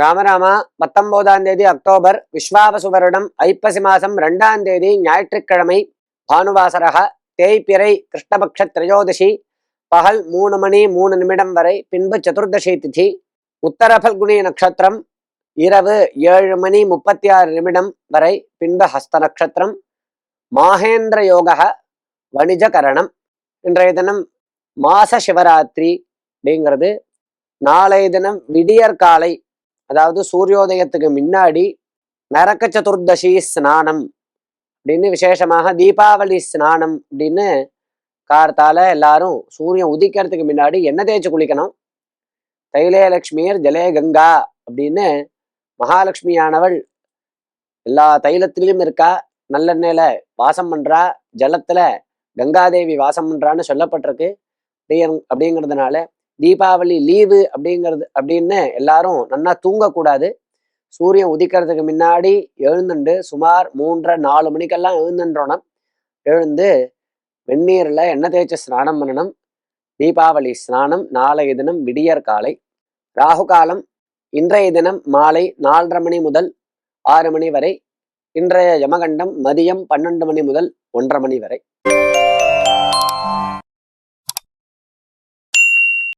ராமராமா பத்தொன்பதாம் தேதி அக்டோபர். விஸ்வாவசு வருடம். ஐப்பசி மாசம் ரெண்டாம் தேதி ஞாயிற்றுக்கிழமை பானுவாசரக. தேய்பிறை கிருஷ்ணபக்ஷ திரையோதசி. பகல் மூணு மணி மூணு நிமிடம் வரை பின்பு சதுர்தசி திதி. உத்தரபல்குனி நட்சத்திரம். இரவு ஏழு மணி முப்பத்தி ஆறு நிமிடம் வரை பின்பு ஹஸ்த நட்சத்திரம். மாகேந்திர யோக வணிஜகரணம் இன்றைய தினம் மாச சிவராத்திரி அப்படிங்கிறது. நாளைய தினம் விடியற்காலை அதாவது சூரியோதயத்துக்கு முன்னாடி நரக்க சதுர்தசி ஸ்நானம் அப்படின்னு விசேஷமாக தீபாவளி ஸ்நானம் அப்படின்னு கார்த்தால எல்லாரும் சூரியன் உதிக்கிறதுக்கு முன்னாடி எண்ணெய் தேய்ச்சி குளிக்கணும். தைலே லக்ஷ்மியர் ஜலே கங்கா அப்படின்னு மகாலட்சுமியானவள் எல்லா தைலத்திலையும் இருக்கா நல்லெண்ணெயில வாசம் பண்றா ஜலத்துல கங்காதேவி வாசம் பண்றான்னு சொல்லப்பட்டிருக்கு. அப்படிங்கிறதுனால தீபாவளி லீவு அப்படிங்கிறது அப்படின்னு எல்லாரும் நன்னா தூங்கக்கூடாது. சூரியன் உதிக்கிறதுக்கு முன்னாடி எழுந்துண்டு சுமார் மூன்றரை நாலு மணிக்கெல்லாம் எழுந்துன்றோம் எழுந்து வெந்நீரில் எண்ணெய் தேய்ச்சி ஸ்நானம் பண்ணணும். தீபாவளி ஸ்நானம் நாளைய தினம் விடியற் காலை. ராகு காலம் இன்றைய தினம் மாலை நாலரை மணி முதல் ஆறு மணி வரை. இன்றைய யமகண்டம் மதியம் பன்னெண்டு மணி முதல் ஒன்றரை மணி வரை.